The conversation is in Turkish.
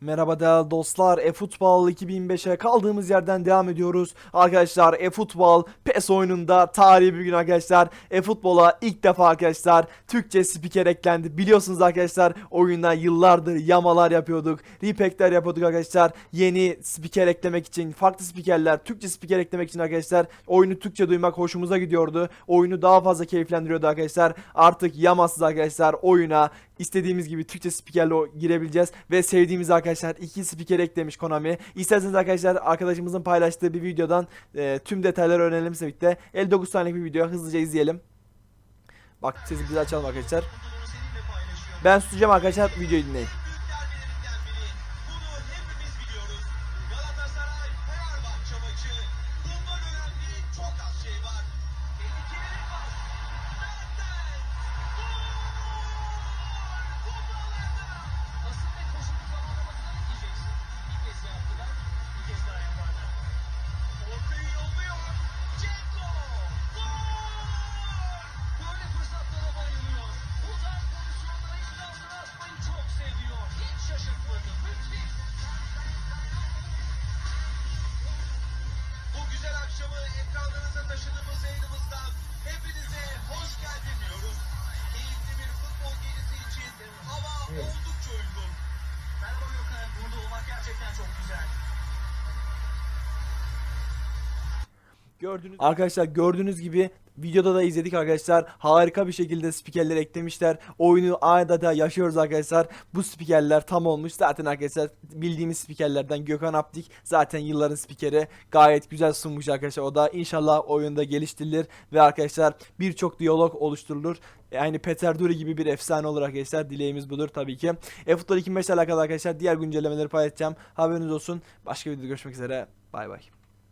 Merhaba değerli dostlar. eFootball 2005'e kaldığımız yerden devam ediyoruz. Arkadaşlar eFootball PES oyununda tarihi bir gün arkadaşlar. eFootball'a ilk defa arkadaşlar Türkçe spiker eklendi. Biliyorsunuz arkadaşlar oyuna yıllardır yamalar yapıyorduk. Repack'ler yapıyorduk arkadaşlar. Yeni spiker eklemek için, farklı spikerler, Türkçe spiker eklemek için arkadaşlar oyunu Türkçe duymak hoşumuza gidiyordu. Oyunu daha fazla keyiflendiriyordu arkadaşlar. Artık yamasız arkadaşlar oyuna istediğimiz gibi Türkçe spikerle girebileceğiz ve sevdiğimiz arkadaşlar iki spiker eklemiş Konami. İsterseniz arkadaşlar arkadaşımızın paylaştığı bir videodan e, tüm detayları öğrenelim size birlikte. 59 saniyelik bir video hızlıca izleyelim. Bak sesi bize açalım arkadaşlar. Ben susacağım arkadaşlar videoyu dinleyin. Akşamı ekranlarınıza taşıdığımız yayınımızdan hepinize hoş geldin diyoruz. Keyifli bir futbol gecesi için hava oldukça Gördüğünüz Arkadaşlar gördüğünüz gibi videoda da izledik arkadaşlar. Harika bir şekilde spikerler eklemişler. Oyunu adeta yaşıyoruz arkadaşlar. Bu spikerler tam olmuş. Zaten arkadaşlar bildiğimiz spikerlerden Gökhan Aptik zaten yılların spikeri. Gayet güzel sunmuş arkadaşlar. O da inşallah oyunda geliştirilir ve arkadaşlar birçok diyalog oluşturulur. Yani Peter Duri gibi bir efsane olur arkadaşlar. Dileğimiz budur tabii ki. eFootball 2005 ile alakalı arkadaşlar diğer güncellemeleri paylaşacağım. Haberiniz olsun. Başka videoda görüşmek üzere. Bay bay.